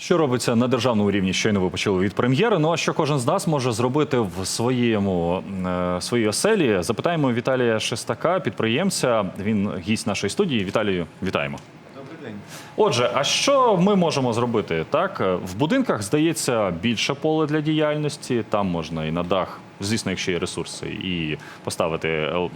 Що робиться на державному рівні? Щойно ви почули від прем'єри. Ну а що кожен з нас може зробити в своєму е, своїй оселі? Запитаємо Віталія Шестака, підприємця. Він гість нашої студії. Віталію, вітаємо. Добрий день. Отже, а що ми можемо зробити? Так, е, в будинках здається більше поле для діяльності. Там можна і на дах, звісно, якщо є ресурси, і поставити е,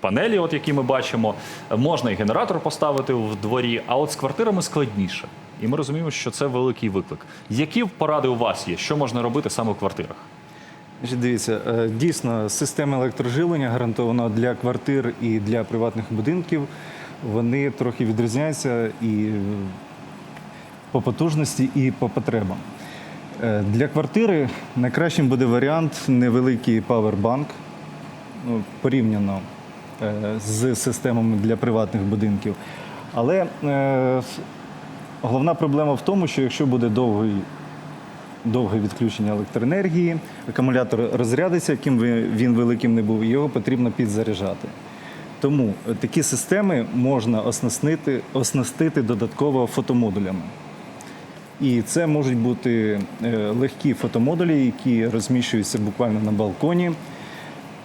панелі, от які ми бачимо. Можна і генератор поставити в дворі. А от з квартирами складніше. І ми розуміємо, що це великий виклик. Які поради у вас є? Що можна робити саме в квартирах? Дивіться, е, дійсно, система електроживлення гарантована для квартир і для приватних будинків. Вони трохи відрізняються і е, по потужності, і по потребам. Е, Для квартири найкращим буде варіант невеликий павербанк, ну, порівняно з системами для приватних будинків. Але головна проблема в тому, що якщо буде довгий довге відключення електроенергії, акумулятор розрядиться, яким він великим не був, і його потрібно підзаряджати. Тому е, такі системи можна оснастити, оснастити додатково фотомодулями. І це можуть бути е, легкі фотомодулі, які розміщуються буквально на балконі.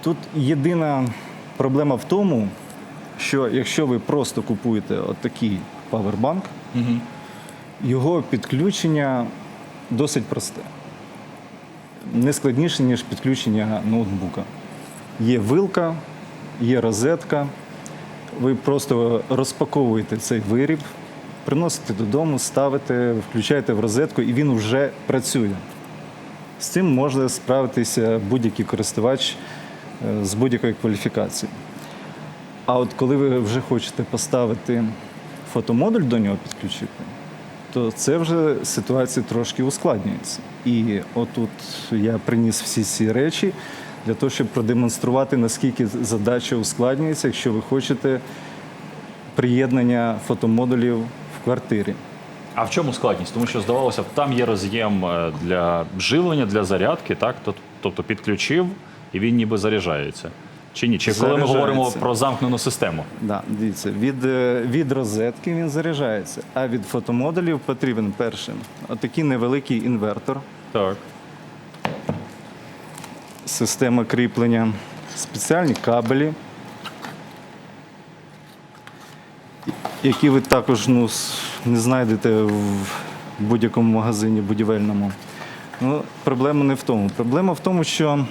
Тут єдина проблема в тому, що якщо ви просто купуєте отакий павербанк, його підключення досить просте. Не складніше, ніж підключення ноутбука. Є вилка, є розетка. Ви просто розпаковуєте цей виріб, приносите додому, ставите, включаєте в розетку, і він вже працює. З цим може справитися будь-який користувач е, з будь-якою кваліфікацією. А от коли ви вже хочете поставити фотомодуль до нього підключити, то це вже ситуація трошки ускладнюється. І отут я приніс всі ці речі для того, щоб продемонструвати, наскільки задача ускладнюється, якщо ви хочете приєднання фотомодулів в квартирі. А в чому складність? Тому що здавалося б, там є роз'єм е, для живлення, для зарядки, так? Тобто підключив і він ніби заряджається. Чи ні? Чи коли ми говоримо про замкнену систему? Да, дивіться, від, е, від розетки він заряджається, а від фотомодулів потрібен першим отакий невеликий інвертор, Так. система кріплення, спеціальні кабелі, які ви також ну, не знайдете в будь-якому магазині будівельному. Ну, проблема не в тому. Проблема в тому, що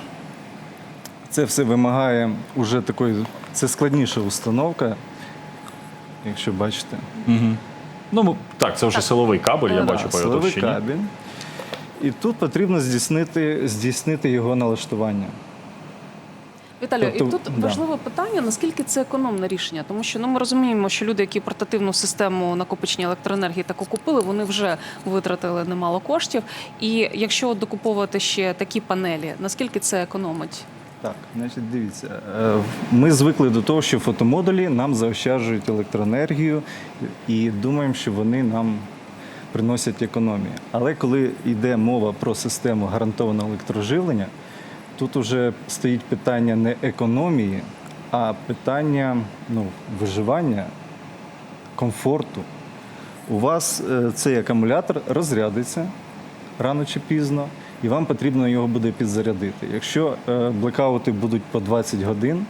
це все вимагає уже такої, це складніша установка, якщо бачите. Ну, так, це вже силовий кабель, я Да, бачу по силовий кабель. І тут потрібно здійснити, здійснити його налаштування. Віталію, і Тобто, тут да. важливе питання, наскільки це економне рішення, тому що ну ми розуміємо, що люди, які портативну систему накопичення електроенергії таку купили, вони вже витратили немало коштів. І якщо докуповувати ще такі панелі, наскільки це економить? Так, значить, дивіться, е, ми звикли до того, що фотомодулі нам заощаджують електроенергію і думаємо, що вони нам приносять економію. Але коли йде мова про систему гарантованого електроживлення, тут уже стоїть питання не економії, а питання ну, виживання, комфорту. У вас е, цей акумулятор розрядиться рано чи пізно, і вам потрібно його буде підзарядити. Якщо е, блекаути будуть по 20 годин,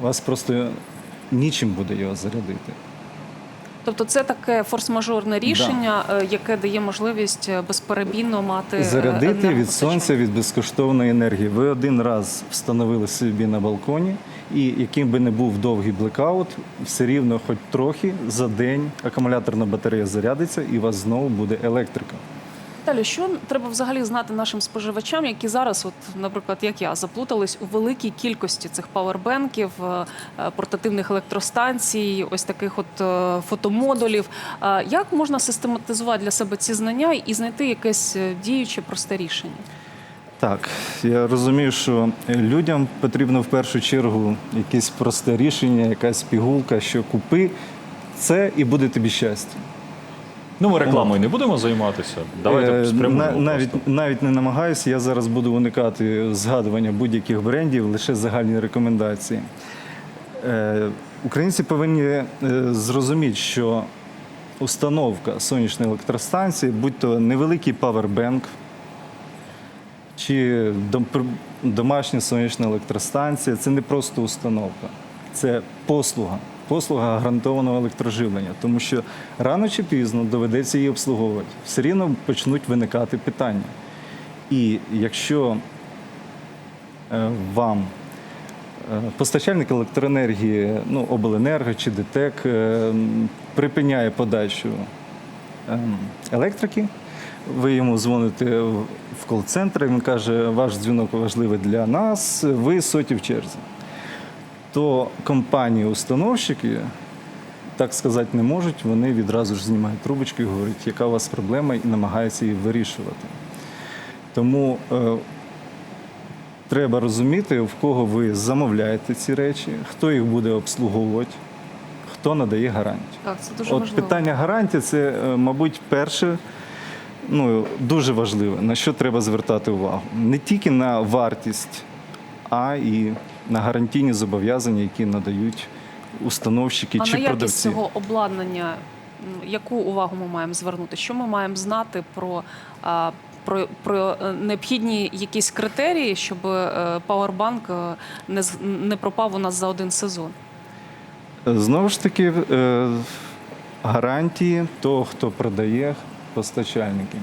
у вас просто нічим буде його зарядити. Тобто це таке форс-мажорне рішення, е, яке дає можливість е, безперебійно мати Зарядити від сонця, від безкоштовної енергії. Ви один раз встановили собі на балконі, і яким би не був довгий блекаут, все рівно, хоч трохи за день акумуляторна батарея зарядиться, і у вас знову буде електрика. Віталію, що треба взагалі знати нашим споживачам, які зараз, от, наприклад, як я, заплутались у великій кількості цих павербенків, е, портативних електростанцій, ось таких от е, фотомодулів. Е, Як можна систематизувати для себе ці знання і знайти якесь діюче просте рішення? Так, я розумію, що людям потрібно в першу чергу якесь просте рішення, якась пігулка, що купи це і буде тобі щастя. Ну, ми рекламою не будемо займатися. Давайте Е, спрямуємо. навіть, просто. навіть не намагаюся, я зараз буду уникати згадування будь-яких брендів, лише загальні рекомендації. Е, Українці повинні е, зрозуміти, що установка сонячної електростанції, будь то невеликий павербенк, чи домашня сонячна електростанція, це не просто установка, це послуга. Послуга гарантованого електроживлення, тому що рано чи пізно доведеться її обслуговувати. Все рівно почнуть виникати питання. І якщо е, вам е, постачальник електроенергії, ну, обленерго чи ДТЕК е, припиняє подачу ем, електрики, ви йому дзвоните в кол-центр, і він каже, ваш дзвінок важливий для нас, ви соті в черзі. То компанії-установщики, так сказати, не можуть, вони відразу ж знімають трубочку і говорять, яка у вас проблема, і намагаються її вирішувати. Тому е, треба розуміти, в кого ви замовляєте ці речі, хто їх буде обслуговувати, хто надає гарантію. Так, це дуже От важливо. питання гарантії це, е, мабуть, перше, ну, дуже важливе, на що треба звертати увагу. Не тільки на вартість, а і на гарантійні зобов'язання, які надають установщики А чи на якість продавці. цього обладнання, яку увагу ми маємо звернути? Що ми маємо знати про, про, про е, необхідні якісь критерії, щоб е, пауербанк е, не, не пропав у нас за один сезон? Знову ж таки, гарантії того, хто продає, постачальники.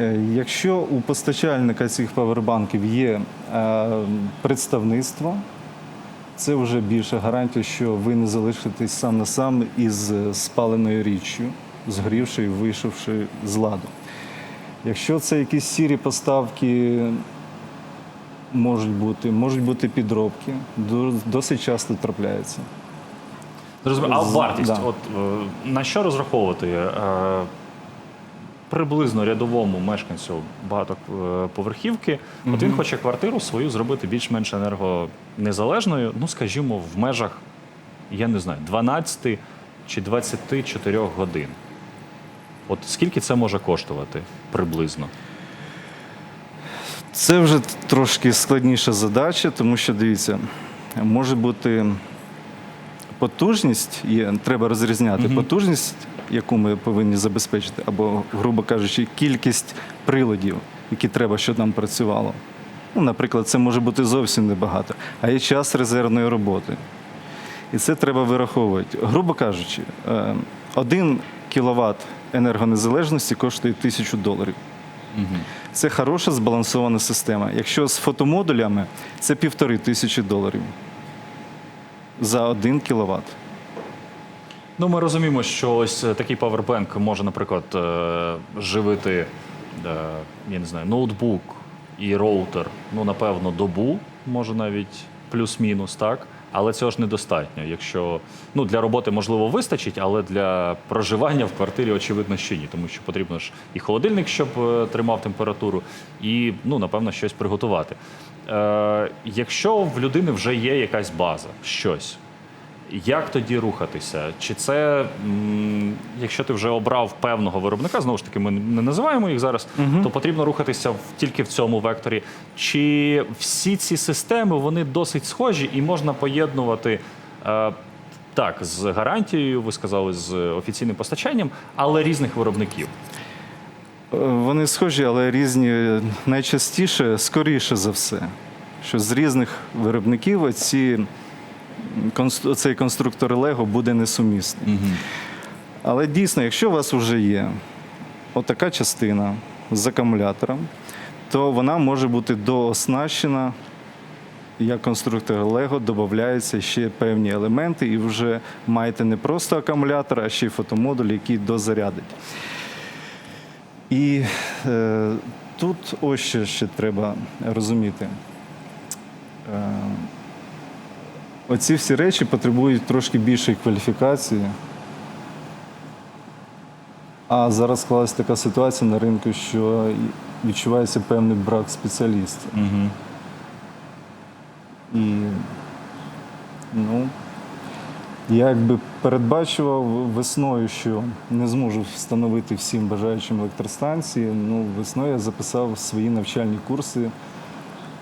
Е, Якщо у постачальника цих павербанків є е, представництво, це вже більше гарантія, що ви не залишитесь сам на сам із спаленою річчю, згорівши і вийшовши з ладу. Якщо це якісь сірі поставки, можуть бути, можуть бути підробки, досить часто трапляються. Зрозуміло. А вартість, да. от е, на що розраховувати приблизно рядовому мешканцю багатоповерхівки? От він хоче квартиру свою зробити більш-менш енергонезалежною, ну скажімо, в межах, я не знаю, 12 чи 24 годин. От скільки це може коштувати приблизно? Це вже трошки складніша задача, тому що дивіться, може бути потужність, є, треба розрізняти потужність, яку ми повинні забезпечити, або, грубо кажучи, кількість приладів, які треба, щоб нам працювало. Ну, наприклад, це може бути зовсім небагато, а є час резервної роботи. І це треба вираховувати. Грубо кажучи, е, один кіловат енергонезалежності коштує тисячу доларів. Це хороша збалансована система. Якщо з фотомодулями, це півтори тисячі доларів за один кіловат. Ну, ми розуміємо, що ось е, такий павербенк може, наприклад, е, живити, е, я не знаю, ноутбук і роутер, ну, напевно, добу, може навіть плюс-мінус, так? Але цього ж недостатньо. Якщо ну, для роботи, можливо, вистачить, але для проживання в квартирі, очевидно, ще ні, тому що потрібно ж і холодильник, щоб тримав температуру, і, ну, напевно, щось приготувати. Е, якщо в людини вже є якась база, щось, як тоді рухатися? Чи це, якщо ти вже обрав певного виробника, знову ж таки, ми не називаємо їх зараз, то потрібно рухатися в, тільки в цьому векторі. Чи всі ці системи вони досить схожі і можна поєднувати е, так з гарантією, ви сказали, з офіційним постачанням, але різних виробників? Е, Вони схожі, але різні найчастіше, скоріше за все, що з різних виробників ці, цей конструктор Лего буде несумісний. Але дійсно, якщо у вас вже є отака частина з акумулятором, то вона може бути дооснащена. Як конструктор Лего додаються ще певні елементи, і вже маєте не просто акумулятор, а ще й фотомодуль, який дозарядить. І е, тут ось що ще треба розуміти. Е, оці всі речі потребують трошки більшої кваліфікації. А зараз склалася така ситуація на ринку, що відчувається певний брак спеціалістів. Угу. І ну, я якби передбачував весною, що не зможу встановити всім бажаючим електростанції. Ну, весною я записав свої навчальні курси,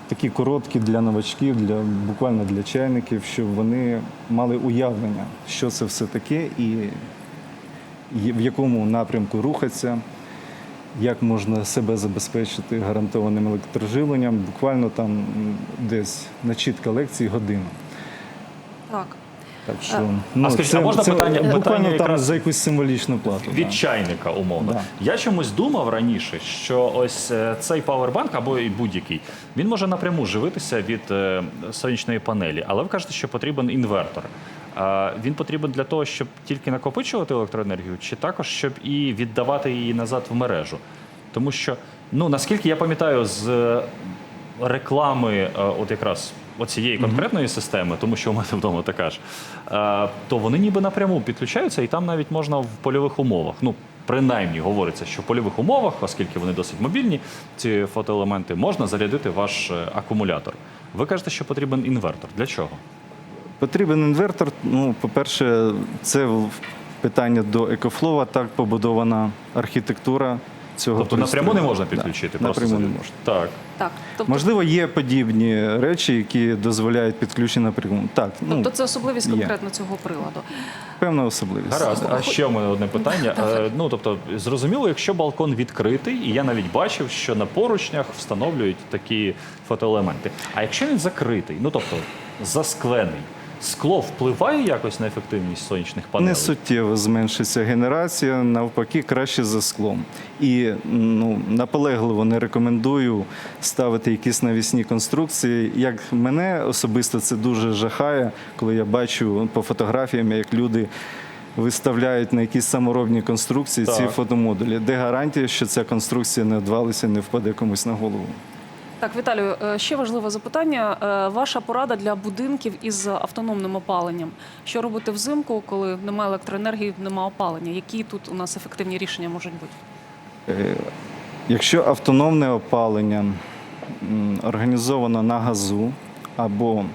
такі короткі для новачків, для, буквально для чайників, щоб вони мали уявлення, що це все таке і в якому напрямку рухатися, як можна себе забезпечити гарантованим електроживленням. Буквально там десь на чітка лекції година. Так. Так що, А ну, скажіть, а можна питання- буквально питання там якраз за якусь символічну плату. Від да. чайника, умовно. Да. Я чомусь думав раніше, що ось е, цей павербанк або і будь-який, він може напряму живитися від е, сонячної панелі. Але ви кажете, що потрібен інвертор. А він потрібен для того, щоб тільки накопичувати електроенергію, чи також щоб і віддавати її назад в мережу. Тому що, ну наскільки я пам'ятаю, з е, реклами, от якраз оцієї конкретної системи, тому що у мене вдома така ж, е, то вони ніби напряму підключаються, і там навіть можна в польових умовах. Ну, принаймні говориться, що в польових умовах, оскільки вони досить мобільні, ці фотоелементи, можна зарядити ваш е, акумулятор. Ви кажете, що потрібен інвертор. Для чого? Потрібен інвертор. Ну, по-перше, це питання до екофлова. Так побудована архітектура цього. Тобто пристрою. напряму не можна Да, підключити, просто напряму не можна. Так. Так. Тобто, Можливо, є подібні речі, які дозволяють підключення напряму. Так, ну тобто це особливість є. конкретно цього приладу. певна особливість. Гаразд. А ще в мене одне питання. Е, Ну тобто, зрозуміло, якщо балкон відкритий, і я навіть бачив, що на поручнях встановлюють такі фотоелементи. А якщо він закритий, ну тобто засклений, скло впливає якось на ефективність сонячних панелей? Не суттєво зменшиться генерація, навпаки, краще за склом. І ну, наполегливо не рекомендую ставити якісь навісні конструкції. Як мене особисто це дуже жахає, коли я бачу по фотографіям, як люди виставляють на якісь саморобні конструкції ці фотомодулі. Де гарантія, що ця конструкція не одвалиться, не впаде комусь на голову? Так, Віталію, е, ще важливе запитання. Е, Ваша порада для будинків із автономним опаленням. Що робити взимку, коли немає електроенергії, немає опалення? Які тут у нас ефективні рішення можуть бути? Е, Якщо автономне опалення організовано на газу або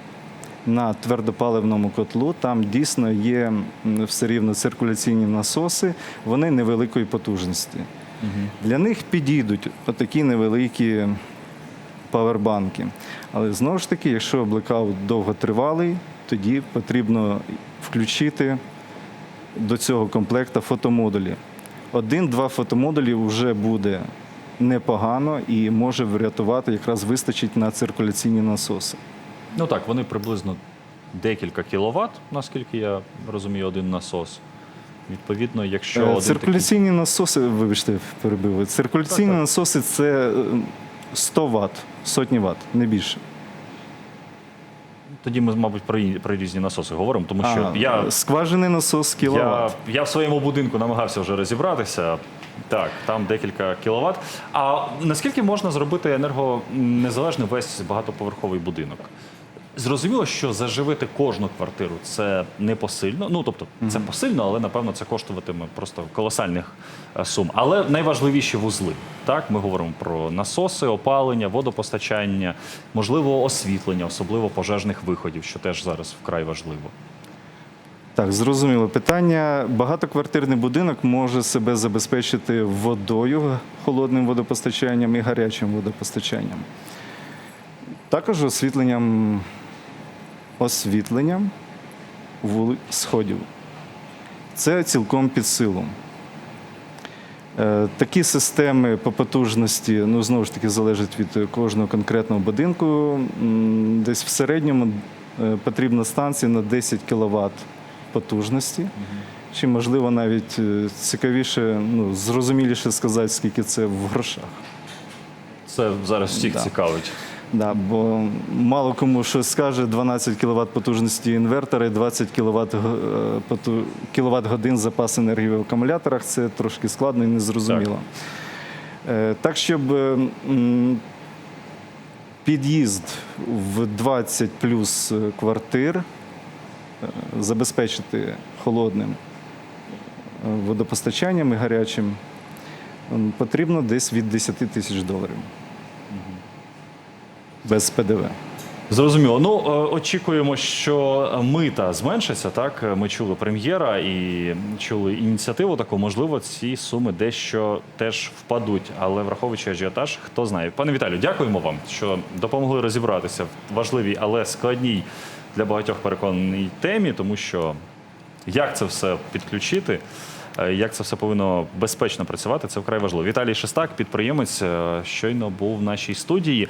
на твердопаливному котлу, там дійсно є все рівно циркуляційні насоси, вони невеликої потужності. Для них підійдуть отакі невеликі павербанки. Але знову ж таки, якщо блекаут довготривалий, тоді потрібно включити до цього комплекта фотомодулі. Один-два фотомодулі вже буде непогано і може врятувати, якраз вистачить на циркуляційні насоси. Ну так, вони приблизно декілька кіловат, наскільки я розумію, один насос. Відповідно, якщо Е, один такий... Циркуляційні насоси, вибачте, перебив. Циркуляційні Так, так. насоси це е, 100 Вт, сотні Вт, не більше. тоді ми, мабуть, про, про різні насоси говоримо, тому що А, я Скважений насос Я, кіловат. я в своєму будинку намагався вже розібратися. Так, там декілька кіловат. А наскільки можна зробити енергонезалежний весь багатоповерховий будинок? Зрозуміло, що заживити кожну квартиру це не посильно. Ну тобто, це посильно, але напевно це коштуватиме просто колосальних е, сум. Але найважливіші вузли. Так, ми говоримо про насоси, опалення, водопостачання, можливо, освітлення, особливо пожежних виходів, що теж зараз вкрай важливо. Так, зрозуміло питання. Багатоквартирний будинок може себе забезпечити водою, холодним водопостачанням і гарячим водопостачанням. Також освітленням, освітленням вули... сходів. Це цілком під силу. Е, Такі системи по потужності, ну знову ж таки, залежать від кожного конкретного будинку. Десь в середньому е, потрібна станція на 10 кВт потужності. Чи можливо навіть е, цікавіше, ну зрозуміліше сказати, скільки це в грошах. Це зараз всіх Да. цікавить. Да, бо мало кому щось скаже 12 кВт потужності інвертора і 20 кВт, кВт годин запас енергії в акумуляторах. Це трошки складно і незрозуміло. Е, Так, щоб е, під'їзд в 20 плюс е, квартир забезпечити холодним водопостачанням і гарячим, потрібно десь від 10 тисяч доларів. Без ПДВ. Зрозуміло. Ну е, очікуємо, що мита зменшиться. Так ми чули прем'єра і чули ініціативу таку. Можливо, ці суми дещо теж впадуть, але враховуючи ажіотаж, хто знає. Пане Віталію, дякуємо вам, що допомогли розібратися в важливій, але складній для багатьох переконаній темі, тому що як це все підключити. е, як це все повинно безпечно працювати. Це вкрай важливо. Віталій Шестак, підприємець, е, щойно був в нашій студії.